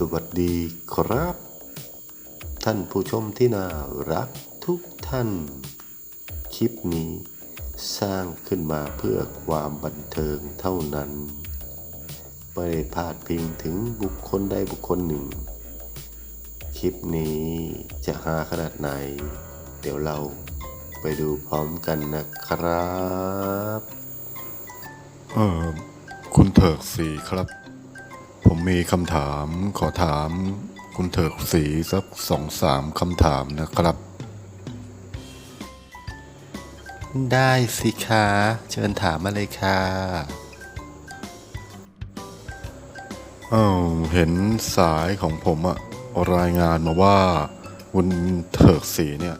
สวัสดีครับ ท่านผู้ชมที่น่ารักทุกท่าน คลิปนี้สร้างขึ้นมาเพื่อความบันเทิงเท่านั้น ไม่ได้พาดพิงถึงบุคคลใดบุคคลหนึ่ง คลิปนี้จะหาขนาดไหน เดี๋ยวเราไปดูพร้อมกันนะครับ เออคุณเถิกสีครับ ผมมีคำถามขอถามคุณเถิกสีสักสองสามคำถามนะครับ ได้สิคะเชิญถามมาเลยค่ะอ้าวเห็นสายของผมอะรายงานมาว่าคุณเถิกสีเนี่ย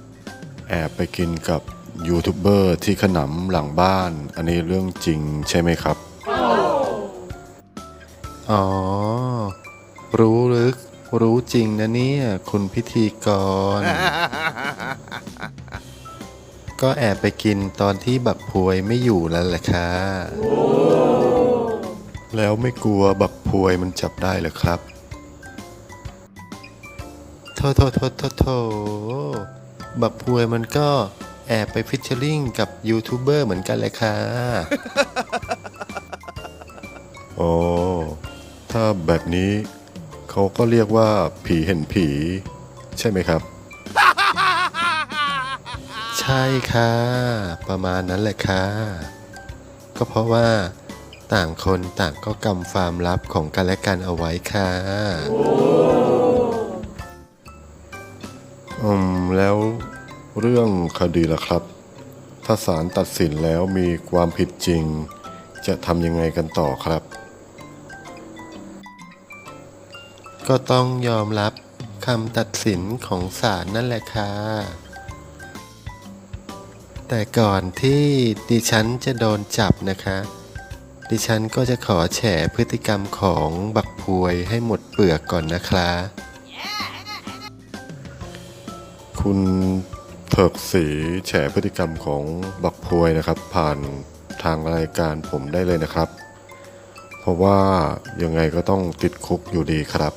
แอบไปกินกับยูทูบเบอร์ที่ขนำหลังบ้าน อันนี้เรื่องจริงใช่ไหมครับ อ๋อ รู้ลึก รู้จริงนะเนี่ย คุณพิธีกร ก็แอบไปกินตอนที่บักพวยไม่อยู่แล้วแหละค่ะ แล้วไม่กลัวบักพวยมันจับได้เหรอครับโทโทโทโทโทบักพวยมันก็แอบไปฟิชเชอร์ลิงกับยูทูบเบอร์เหมือนกันเลยค่ะอ๋อถ้าแบบนี้ เขาก็เรียกว่าผีเห็นผี ใช่ไหมครับ ใช่ค่ะ ประมาณนั้นแหละค่ะ ก็เพราะว่าต่างคนต่างก็กำความลับของกันและกันเอาไว้ค่ะอืมแล้วเรื่องคดีล่ะครับ ถ้าศาลตัดสินแล้วมีความผิดจริง จะทำยังไงกันต่อครับ ก็ต้องยอมรับคำตัดสินของศาลนั่นแหละค่ะ แต่ก่อนที่ดิฉันจะโดนจับนะคะ ดิฉันก็จะขอแฉพฤติกรรมของบักพวยให้หมดเปลือกก่อนนะคะ คุณเถิกสีแฉพฤติกรรมของบักพวยนะครับ ผ่านทางรายการผมได้เลยนะครับ เพราะว่ายังไงก็ต้องติดคุกอยู่ดีครับ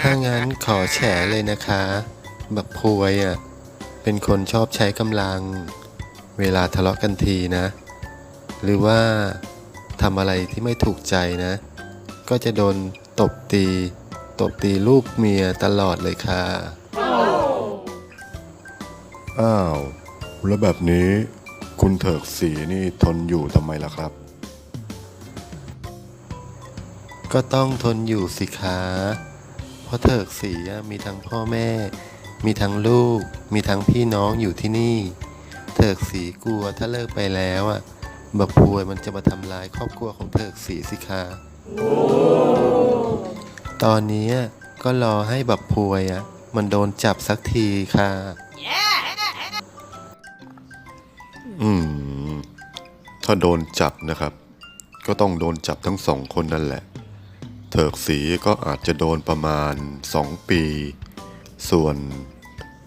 ถ้างั้นขอแฉเลยนะคะ บักพวยอะ เป็นคนชอบใช้กำลัง เวลาทะเลาะกันทีนะ หรือว่าทำอะไรที่ไม่ถูกใจนะ ก็จะโดนตบตี ตบตีลูกเมียตลอดเลยค่ะ อ้าว แล้วแบบนี้คุณเถิกสีนี่ทนอยู่ทำไมล่ะครับ ก็ต้องทนอยู่สิคะเพราะเถิกสีมีทั้งพ่อแม่ มีทั้งลูก มีทั้งพี่น้องอยู่ที่นี่ เถิกสีกลัวถ้าเลิกไปแล้วอะบักพวยมันจะมาทำลายครอบครัวของเถิกสีสิคะตอนนี้ก็รอให้บักพวยอะมันโดนจับสักทีค่ะ อืม ถ้าโดนจับนะครับ ก็ต้องโดนจับทั้งสองคนนั่นแหละ เถิกสีก็อาจจะโดนประมาณสองปี ส่วน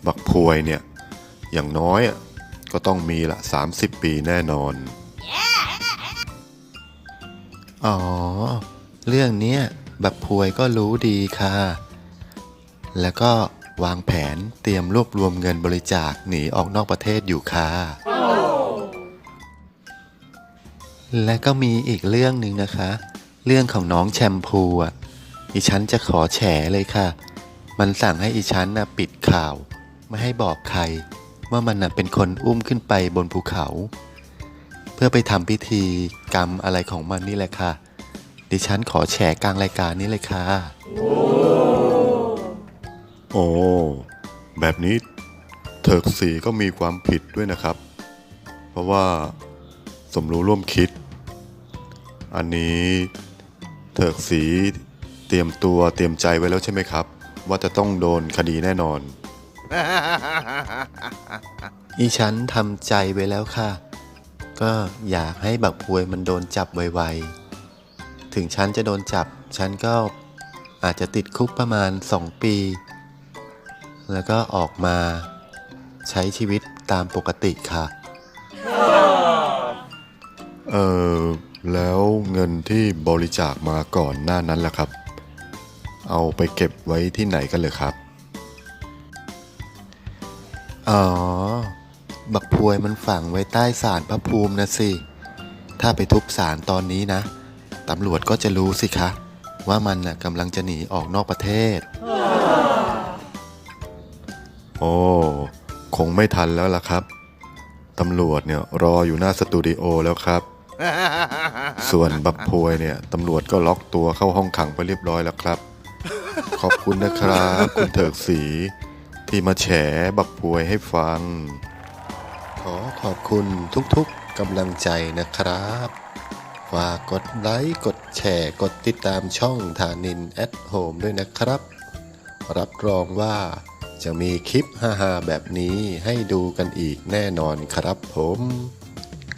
บักพวยเนี่ย อย่างน้อยก็ต้องมีละ 30 ปีแน่นอน อ๋อ เรื่องเนี้ยบักพวยก็รู้ดีค่ะ แล้วก็วางแผนเตรียมรวบรวมเงินบริจาคหนีออกนอกประเทศอยู่ค่ะ และก็มีอีกเรื่องหนึ่งนะคะ เรื่องของน้องแชมพูอะอีฉันจะขอแฉเลยค่ะ มันสั่งให้อีฉันนะปิดข่าว ไม่ให้บอกใคร ว่ามันน่ะเป็นคนอุ้มขึ้นไปบนภูเขา เพื่อไปทำพิธีกรรมอะไรของมันนี่แหละค่ะ ดิฉันขอแฉกลางรายการนี้เลยค่ะ โอ้ แบบนี้เถิกสีก็มีความผิดด้วยนะครับ เพราะว่าสมรู้ร่วมคิด อันนี้ เถิกสีเตรียมตัวเตรียมใจไว้แล้วใช่ไหมครับ ว่าจะต้องโดนคดีแน่นอน อีฉันทำใจไว้แล้วค่ะ ก็อยากให้บักพวยมันโดนจับไวๆ ถึงฉันจะโดนจับ ฉันก็อาจจะติดคุกประมาณสองปี แล้วก็ออกมาใช้ชีวิตตามปกติค่ะ เออ แล้วเงินที่บริจาคมาก่อนหน้านั้นล่ะครับ เอาไปเก็บไว้ที่ไหนกันเลยครับ อ๋อ บักพวยมันฝังไว้ใต้ศาลพระภูมินะสิ ถ้าไปทุบศาลตอนนี้นะ ตำรวจก็จะรู้สิคะ ว่ามันน่ะกำลังจะหนีออกนอกประเทศ โอ้ คงไม่ทันแล้วล่ะครับ ตำรวจเนี่ยรออยู่หน้าสตูดิโอแล้วครับ ส่วนบักพวยเนี่ยตำรวจก็ล็อกตัวเข้าห้องขังไปเรียบร้อยแล้วครับ ขอบคุณนะครับคุณเถิกสีที่มาแฉบักพวยให้ฟัง ขอขอบคุณทุกๆกำลังใจนะครับฝากกดไลค์กดแชร์กดติดตามช่องธานินแอดโฮมด้วยนะครับ รับรองว่าจะมีคลิปฮาๆแบบนี้ให้ดูกันอีกแน่นอนครับผม